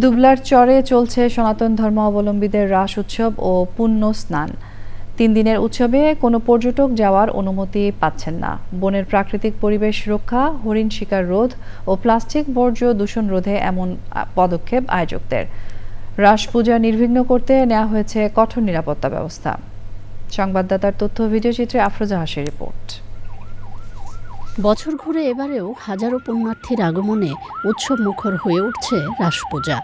দুবলার চরে চলছে সনাতন ধর্ম অবলম্বীদের রাস উৎসব ও পুণ্য স্নান। তিন দিনের উৎসবে কোনো পর্যটক যাওয়ার অনুমতি পাচ্ছেন না। বনের প্রাকৃতিক পরিবেশ রক্ষা, হরিণ শিকার রোধ ও প্লাস্টিক বর্জ্য দূষণ রোধে এমন পদক্ষেপ আয়োজকদের। রাস পূজা নির্বিঘ্ন করতে নেওয়া হয়েছে কঠোর নিরাপত্তা ব্যবস্থা। সংবাদদাতার তথ্য ও ভিডিওচিত্রে আফরোজা হাসির রিপোর্ট। বছর ঘুরে এবারেও হাজারো পুণ্যার্থীর আগমনে উৎসব মুখর হয়ে উঠছে রাস পূজা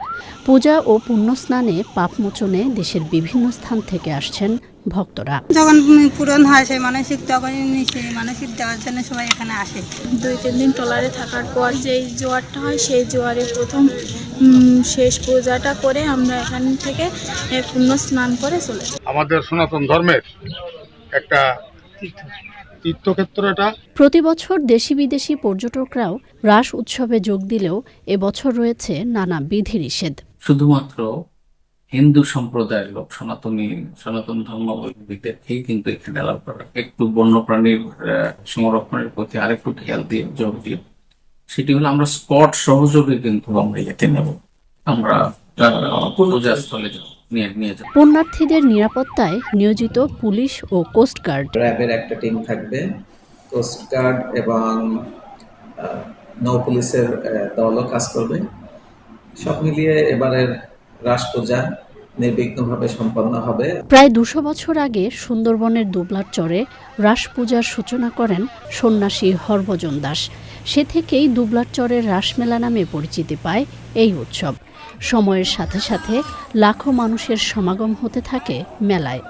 পূজা ও পুণ্যস্নানে পাপমোচনে দেশের বিভিন্ন স্থান থেকে আসছেন ভক্তরা। যখন পূরণ হয় সেই মানসিক তখনই সেই মানসিক দেওয়ার জন্য সবাই এখানে আসে। দুই তিন দিন ট্রলারে থাকার পর যেই জোয়ারটা হয় সেই জোয়ারে প্রথম শেষ পূজাটা করে আমরা এখান থেকে পুণ্য স্নান করে চলে যাই। আমাদের সনাতন ধর্মের একটা তীর্থক্ষেত্র এটা প্রতি বছর দেশি বিদেশি পর্যটকরাও রাস উৎসবে যোগ দিলেও এবছর রয়েছে নানা বিধি নিষেধ শুধুমাত্র হিন্দু সম্প্রদায়ের লোক সনাতনী সনাতন ধর্মাবলম্বীদেরকেই কিন্তু এখানে অ্যালাউ করা। একটু বন্যপ্রাণীর আহ, সংরক্ষণের প্রতি আরেকটু খেয়াল দিয়ে যোগ দিয়ে সেটি হলো আমরা স্পট সহযোগে কিন্তু আমরা ইয়েতে নেব। আমরা পুণ্যার্থীদের নিরাপত্তায় নিয়োজিত পুলিশ ও কোস্টগার্ড র্যাবের একটা টিম থাকবে। কোস্টগার্ড এবং নৌ পুলিশের দলও কাজ করবে। সব মিলিয়ে এবারের রাস পূজা নির্বিঘ্নভাবে সম্পন্ন হবে। প্রায় দুশো বছর আগে সুন্দরবনের দুবলার চরে রাস পূজার সূচনা করেন সন্ন্যাসী হরভজন দাস। সে থেকেই দুবলার চরের রাসমেলা নামে পরিচিতি পায় এই উৎসব। সময়ের সাথে সাথে লাখো মানুষের সমাগম হতে থাকে মেলায়।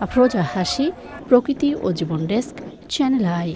আফরোজা হাসি, প্রকৃতি ও জীবন ডেস্ক, চ্যানেল আই।